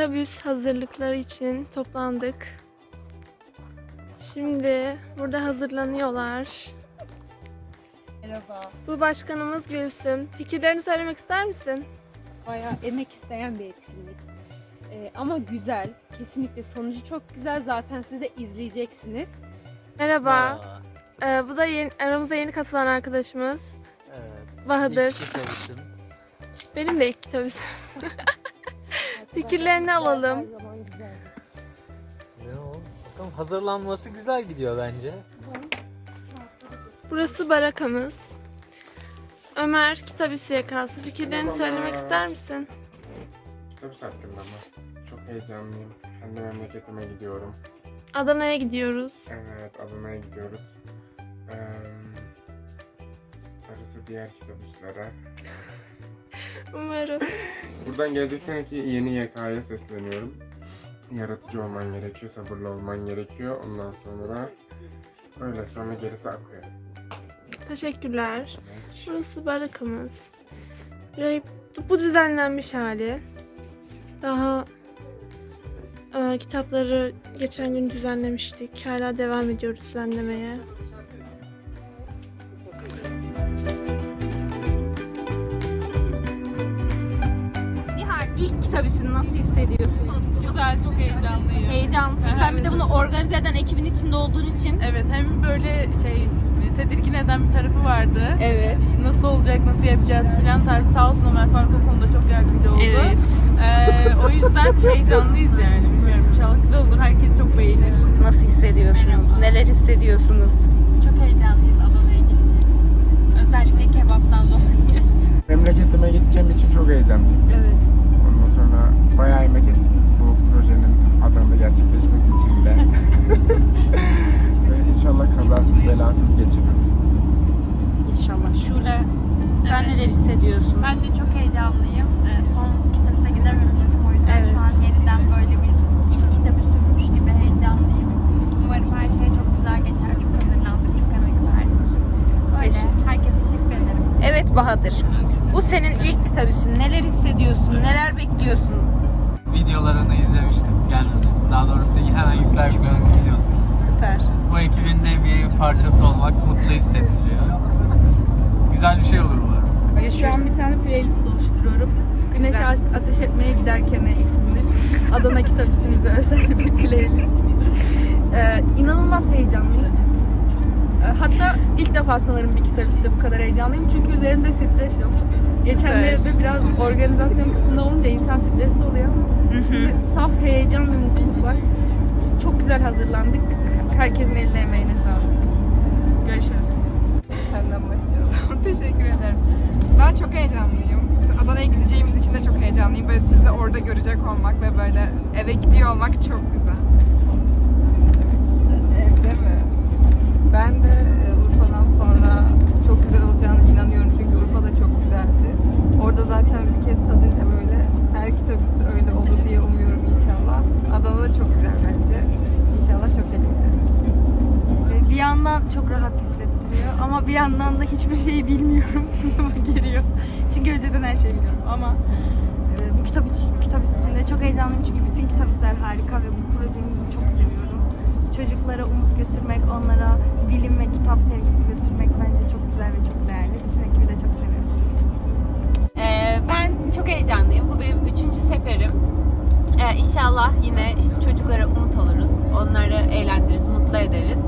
Kitabüs hazırlıkları için toplandık. Şimdi burada hazırlanıyorlar. Merhaba. Bu başkanımız Gülsüm. Fikirlerini söylemek ister misin? Bayağı emek isteyen bir etkinlik. Ee, ama güzel. Kesinlikle sonucu çok güzel. Zaten siz de izleyeceksiniz. Merhaba. Ee, bu da yeni, aramıza yeni katılan arkadaşımız Evet. Bahadır. İlk kitabısın. Benim de ilk kitabüs. Fikirlerini alalım. Ne o? Bakalım hazırlanması güzel gidiyor bence. Burası barakamız. Ömer kitabüs yakası. Fikirlerini söylemek ister misin? Otobüs hakkında mı? Çok heyecanlıyım. Kendi memleketime gidiyorum. Adana'ya gidiyoruz. Evet, Adana'ya gidiyoruz. Ee, arası diğer kitapüslere. Umarım. Buradan gelecek seneki yeni YK'ya sesleniyorum. Yaratıcı olman gerekiyor, sabırlı olman gerekiyor. Ondan sonra öyle sonra gerisi akıyor. Teşekkürler. Burası barakamız. Burayı- Bu düzenlenmiş hali. Daha e, kitapları geçen gün düzenlemiştik. Hala devam ediyoruz düzenlemeye. İlk kitapüsünü nasıl hissediyorsun? Güzel, çok heyecanlıyım. Heyecanlısın. Sen bir de bunu organize eden ekibin içinde olduğun için. Evet, hem böyle şey tedirgin eden bir tarafı vardı. Evet. Nasıl olacak, nasıl yapacağız filan tarzı. Sağ olsun Ömer Faruk o konuda çok yardımcı oldu. Evet. Ee, o yüzden heyecanlıyız yani. Bilmiyorum inşallah güzel olur. Herkes çok beğenir. Nasıl hissediyorsunuz? Neler hissediyorsunuz? Çok heyecanlıyız Adana'ya gitmek. Özellikle kebaptan dolayı. Memleketime gideceğim için çok heyecanlıyım. Evet. Bayağı emek ettik bu projenin Adana'da gerçekleşmesi için de. Ve inşallah kazasız belasız geçiririz. İnşallah. Şule sen neler hissediyorsun? Ben de çok heyecanlıyım. Ee, son kitabüse gidememiştim. O yüzden Evet. şu an yeniden böyle bir ilk kitabüsüymüş gibi heyecanlıyım. Umarım her şey çok güzel geçer. Çok hazırlandık, çok emek verdik. Öyle. Teşekkür- Herkese teşekkür ederim. Evet Bahadır. Bu senin ilk kitapüsün. Neler hissediyorsun? Neler bekliyorsun? Gelmedi. Daha doğrusu hemen yükler yüklemez izliyordum. Süper. Bu ekibin de bir parçası olmak mutlu hissettiriyor. Güzel bir şey olur umarım. Şu an bir tane playlist oluşturuyorum. Güneş Ateş Etmeye Giderken isimli. Adana Kitabüsümüze özel bir playlist. Ee, inanılmaz heyecanlıyım. Ee, hatta ilk defa sanırım bir kitabüste bu kadar heyecanlıyım. Çünkü üzerinde stres yok. Geçenlerde biraz organizasyon kısmında olunca insan stresli oluyor. Şimdi saf heyecan ve mutluluk var. Çok güzel hazırlandık. Herkesin eline emeğine sağlık. Görüşürüz. Senden başlayalım. Teşekkür ederim. Ben çok heyecanlıyım. Adana'ya gideceğimiz için de çok heyecanlıyım. Böyle sizi orada görecek olmak ve böyle eve gidiyor olmak çok güzel. Evde mi? Ben de e, Urfa'dan sonra çok güzel olacağına inanıyorum çünkü Urfa da çok güzeldi. Orada zaten bir kez tadınca böyle her kitabısı öyle olur diye umuyorum inşallah. Adana da çok güzel bence. İnşallah çok eğleniriz. Bir yandan çok rahat hissettiriyor ama bir yandan da hiçbir şeyi bilmiyorum geliyor. Çünkü önceden her şeyi biliyorum ama e, bu kitap için, kitap için de çok heyecanlıyım çünkü bütün kitaplar harika ve bu projemizi çok seviyorum. Çocuklara umut götürmek, onlara bilim ve kitap sevgisi götürmek bence çok güzel ve çok değerli. Bütün ekibi de çok seviyorum. Ben çok heyecanlıyım. Bu benim üçüncü seferim. Ee, inşallah yine işte çocuklara umut oluruz. Onları eğlendiririz, mutlu ederiz.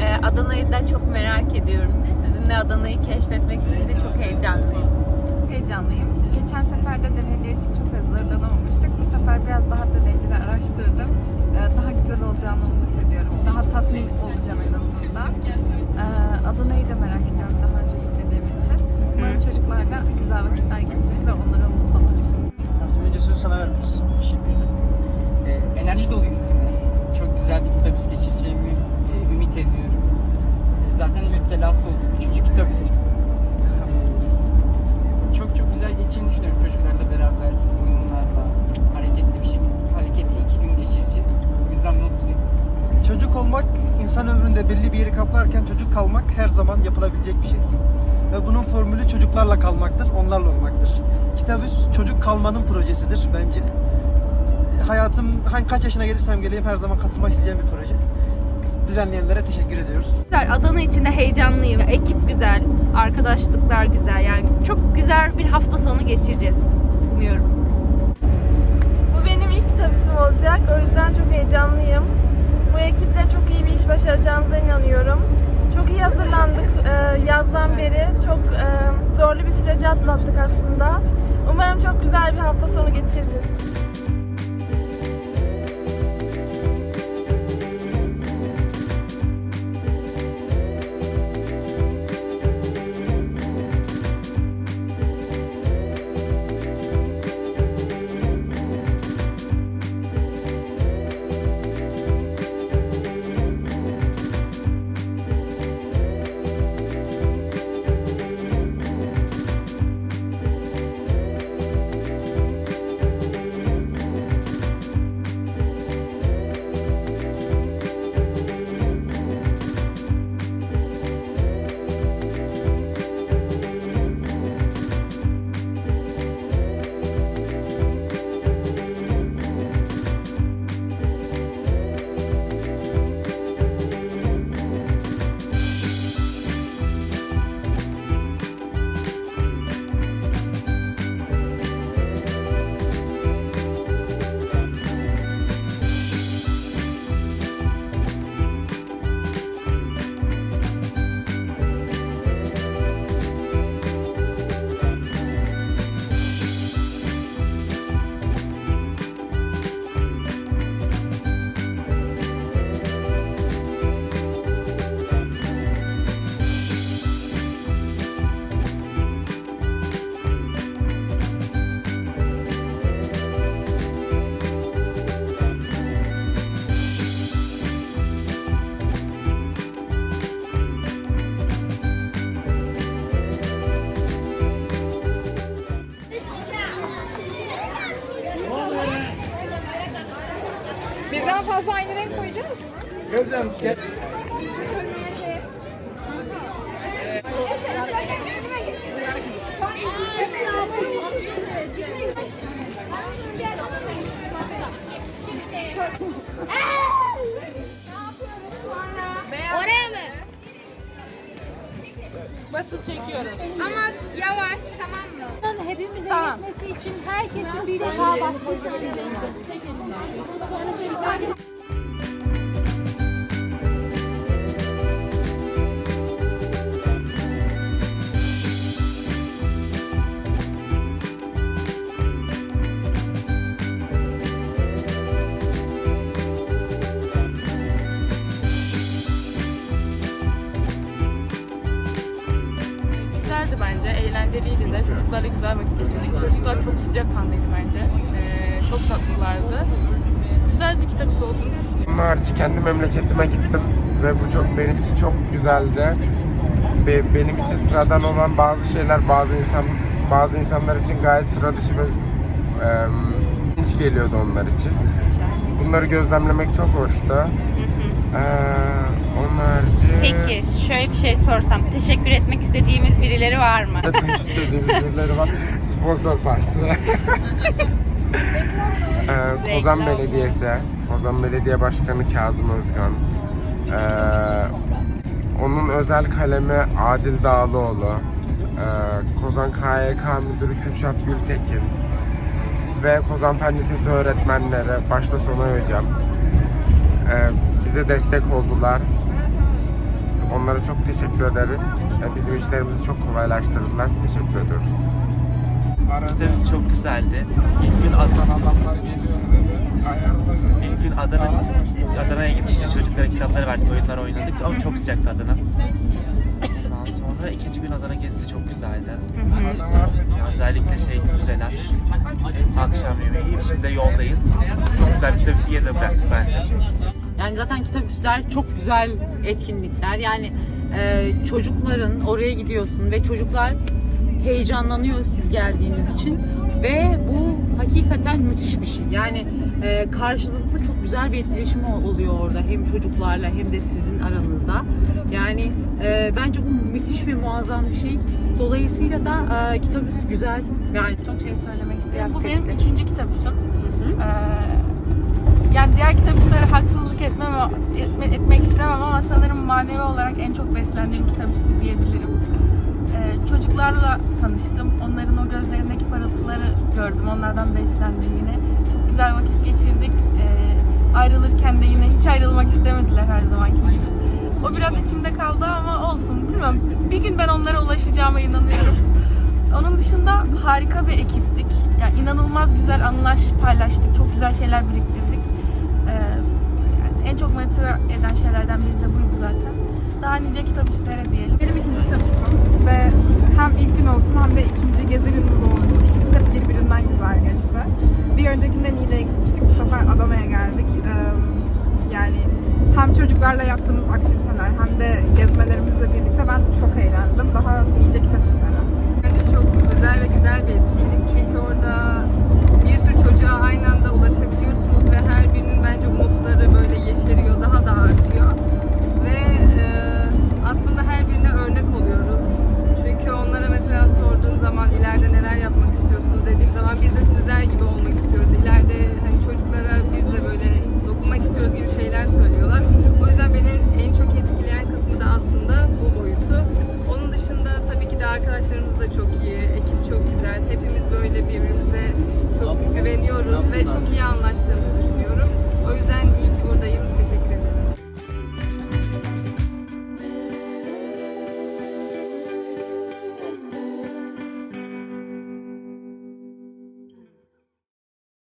Ee, Adana'yı da çok merak ediyorum. Sizinle Adana'yı keşfetmek için de çok heyecanlıyım. Heyecanlıyım. Geçen sefer de deneyler için çok hazırlanamamıştık. Bu sefer biraz daha deneyleri araştırdım. Ee, Daha güzel olacağını umut ediyorum. Daha tatmin olacağım en azından. Ee, Adana'yı da merak ediyorum daha çocuklarla güzel vakitler geçirir ve onlara umut oluruz. Önce sözü sana istiyorum. Teşekkür ederim. Ee, enerji doluyuz şimdi. Çok güzel bir kitap geçireceğimi e, ümit ediyorum. E, zaten müptelası olduk. Üçüncü kitap Ee, çok çok güzel geçeceğini düşünüyorum çocuklarla beraber, oyunlarla, hareketli bir şekilde. Hareketli iki gün geçireceğiz. O yüzden mutluyum. Çocuk olmak insan ömründe belli bir yeri kaplarken çocuk kalmak her zaman yapılabilecek bir şey. Ve bunun formülü çocuklarla kalmaktır, onlarla olmaktır. Kitabüs çocuk kalmanın projesidir bence. hayatım hangi kaç yaşına gelirsem geleyim her zaman katılmak isteyeceğim bir proje. Düzenleyenlere teşekkür ediyoruz. Güzel. Adana için de heyecanlıyım. Ekip güzel, arkadaşlıklar güzel. Yani çok güzel bir hafta sonu geçireceğiz. Umuyorum. Bu benim ilk kitabısı olacak. O yüzden çok heyecanlıyım. Bu ekiple çok iyi bir iş başaracağımıza inanıyorum. Çok iyi hazırlandık e, yazdan beri. Çok e, zorlu bir süreci atlattık aslında. Umarım çok güzel bir hafta sonu geçiririz. Koyacağız mı? Oraya mı? Basıp çekiyoruz. Ama yavaş tamam mı? Hepimizin gitmesi için herkesin bir defa basması gerekiyor. Eğlenceliydi de. Çocuklarla güzel vakit geçirdik. Çocuklar çok sıcakkanlıydı bence. Ee, çok tatlılardı. Güzel bir kitap olduğunu düşünüyorum. Harici kendi memleketime gittim ve bu çok benim için çok güzeldi. Ve benim için sıradan olan bazı şeyler bazı insan bazı insanlar için gayet sıra dışı ve e, geliyordu onlar için. Bunları gözlemlemek çok hoştu. Ee, onun harici... Peki şöyle bir şey sorsam. Teşekkür etmek istediğimiz birileri var mı? Etmek istediğimiz birileri var. Sponsor partisi. ee, Kozan Belediyesi, Kozan Belediye Başkanı Kazım Özkan. Ee, onun özel kalemi Adil Dağlıoğlu. Ee, Kozan KYK Müdürü Kürşat Gültekin. Ve Kozan Fen Lisesi öğretmenleri, başta Sonay Hocam. Ee, bize destek oldular. Onlara çok teşekkür ederiz. Ee, Bizim işlerimizi çok kolaylaştırdılar. Teşekkür ediyoruz. Kitabımız çok güzeldi. İlk gün Adana, ilk gün Adana, Adana'ya gittik işte çocuklara kitapları verdik, oyunlar oynadık ama çok sıcaktı Adana. Ondan sonra ikinci gün Adana gezisi çok güzeldi. Özellikle şey müzeler, akşam yemeği, şimdi de yoldayız. Çok güzel bir kitabı geride bıraktık bence. Yani zaten kitapüstler çok güzel etkinlikler. Yani e, çocukların oraya gidiyorsun ve çocuklar heyecanlanıyor siz geldiğiniz için ve bu hakikaten müthiş bir şey. Yani e, karşılıklı çok güzel bir etkileşim ol- oluyor orada hem çocuklarla hem de sizin aranızda. Yani e, bence bu müthiş ve muazzam bir şey. Dolayısıyla da e, kitapüst güzel. Yani Çok şey söylemek isteyen Bu benim üçüncü kitabım. Ee, yani diğer kitapüslere haksızlık etmem, etme- etmek istemem ama sanırım manevi olarak en çok beslendiğim kitapüstü diyebilirim. Ee, çocuklarla tanıştım. Onların o gözlerindeki parıltıları gördüm. Onlardan beslendim yine. Çok güzel vakit geçirdik. Ee, ayrılırken de yine hiç ayrılmak istemediler her zamanki gibi. O biraz içimde kaldı ama olsun. Bilmiyorum. Bir gün ben onlara ulaşacağıma inanıyorum. Onun dışında harika bir ekiptik. Yani inanılmaz güzel anılar paylaştık. Çok güzel şeyler biriktirdik. En çok motive eden şeylerden biri de buydu zaten. Daha nice kitap üstlere diyelim. Benim ikinci kitapım ve hepimiz böyle birbirimize çok güveniyoruz ve çok iyi anlaştık.